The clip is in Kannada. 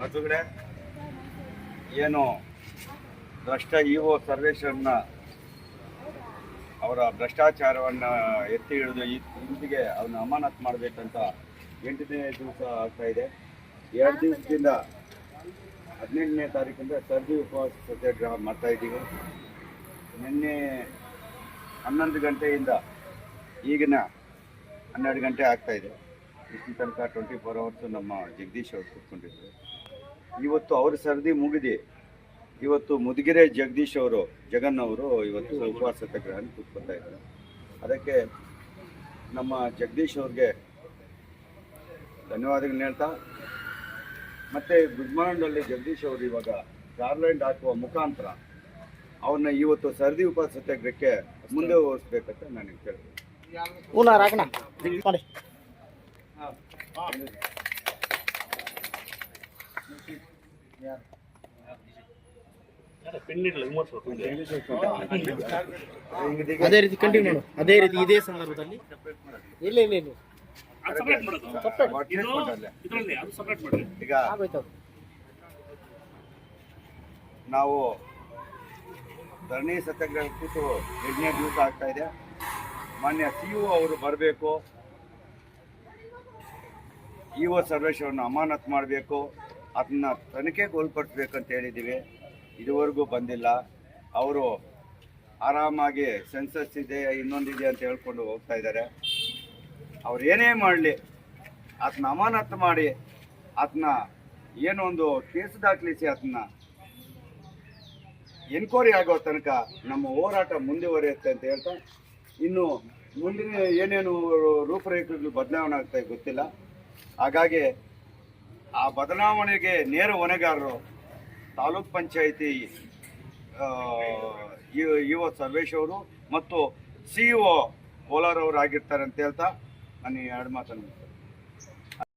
ಮಧುಗಡೆ ಏನು ಭ್ರಷ್ಟ ಇ ಒ ಸರ್ವೇಶ್ವರನ ಅವರ ಭ್ರಷ್ಟಾಚಾರವನ್ನು ಎತ್ತಿ ಹಿಡಿದು ಇಂದಿಗೆ ಅವನ್ನ ಅಮಾನತ್ ಮಾಡಬೇಕಂತ ಎಂಟನೇ ದಿವಸ ಆಗ್ತಾ ಇದೆ. ಎರಡು ದಿವಸದಿಂದ ಹದಿನೆಂಟನೇ ತಾರೀಕಿಂದ ಸರ್ದಿ ಉಪವಾಸ ಸತ್ಯಾಗ್ರಹ ಮಾಡ್ತಾ ಇದ್ದೀವಿ. ನಿನ್ನೆ ಹನ್ನೊಂದು ಗಂಟೆಯಿಂದ ಈಗಿನ ಹನ್ನೆರಡು ಗಂಟೆ ಆಗ್ತಾ ಇಷ್ಟು ತನಕ ಟ್ವೆಂಟಿ ಫೋರ್ ಅವರ್ಸ್ ನಮ್ಮ ಜಗದೀಶ್ ಅವರು ಕೂತ್ಕೊಂಡಿದ್ರು. ಇವತ್ತು ಅವ್ರ ಸರದಿ ಮುಗಿದಿ. ಇವತ್ತು ಮುದುಗೆರೆ ಜಗದೀಶ್ ಅವರು, ಜಗನ್ ಅವರು ಇವತ್ತು ಉಪವಾಸ ಸತ್ಯಾಗ್ರಹನ ಕೂತ್ಕೊಳ್ತಾ ಇದ್ದಾರೆ ಅದಕ್ಕೆ ನಮ್ಮ ಜಗದೀಶ್ ಅವ್ರಿಗೆ ಧನ್ಯವಾದಗಳನ್ನ ಹೇಳ್ತಾ, ಮತ್ತು ಗುಡ್ಮಾಂಡಲ್ಲಿ ಜಗದೀಶ್ ಅವರು ಇವಾಗ ಗಾರ್ಲೆಂಡ್ ಹಾಕುವ ಮುಖಾಂತರ ಅವನ್ನ ಇವತ್ತು ಸರದಿ ಉಪವಾಸ ಸತ್ಯಾಗ್ರಹಕ್ಕೆ ಮುಂದೆ ಓಡಿಸ್ಬೇಕಂತ ನಾನು ಕೇಳ್ತೀನಿ ಅದೇ ರೀತಿ ಕಂಟಿನ್ಯೂ ಮಾಡು ಅದೇ ರೀತಿ ಇದೇ ಸಂದರ್ಭದಲ್ಲಿ. ಇಲ್ಲ ಇಲ್ಲ ಇಲ್ಲ ಈಗ ನಾವು ಧರಣಿ ಸತ್ಯಾಗ್ರಹ ಕೂತು ಎಂಟನೇ ದಿವಸ ಆಗ್ತಾ ಇದೆ. ಮಾನ್ಯ ಸಿ ಅವರು ಬರಬೇಕು. ಇ ಒ ಸರ್ವೇಶ್ವರನ್ನು ಅಮಾನತ್ ಮಾಡಬೇಕು ಅದನ್ನ ತನಿಖೆಗೆ ಒಳಪಡಿಸ್ಬೇಕಂತ ಹೇಳಿದ್ದೀವಿ. ಇದುವರೆಗೂ ಬಂದಿಲ್ಲ. ಅವರು ಆರಾಮಾಗಿ ಸೆನ್ಸಸ್ ಇದೆ ಇನ್ನೊಂದಿದೆ ಅಂತ ಹೇಳ್ಕೊಂಡು ಹೋಗ್ತಾ ಇದ್ದಾರೆ. ಅವ್ರು ಏನೇ ಮಾಡಲಿ ಅದನ್ನ ಅಮಾನತ್ ಮಾಡಿ ಅದನ್ನ ಏನೊಂದು ಕೇಸ್ ದಾಖಲಿಸಿ ಅದನ್ನ ಎನ್ಕ್ವೈರಿ ಆಗೋ ತನಕ ನಮ್ಮ ಹೋರಾಟ ಮುಂದುವರಿಯುತ್ತೆ ಅಂತ ಹೇಳ್ತಾ, ಇನ್ನು ಮುಂದಿನ ಏನೇನು ರೂಪರೇಖೆಗಳು ಬದಲಾವಣೆ ಆಗ್ತಾ ಗೊತ್ತಿಲ್ಲ. ಹಾಗಾಗಿ ಆ ಬದಲಾವಣೆಗೆ ನೇರ ಹೊಣೆಗಾರರು ತಾಲೂಕ್ ಪಂಚಾಯಿತಿ ಒ ಸರ್ವೇಶ್ ಅವರು ಮತ್ತು ಸಿ ಇ ಒ ಕೋಲಾರವರು ಆಗಿರ್ತಾರೆ ಅಂತ ಹೇಳ್ತಾ ನಾನು ಎರಡು ಮಾತನ್ನು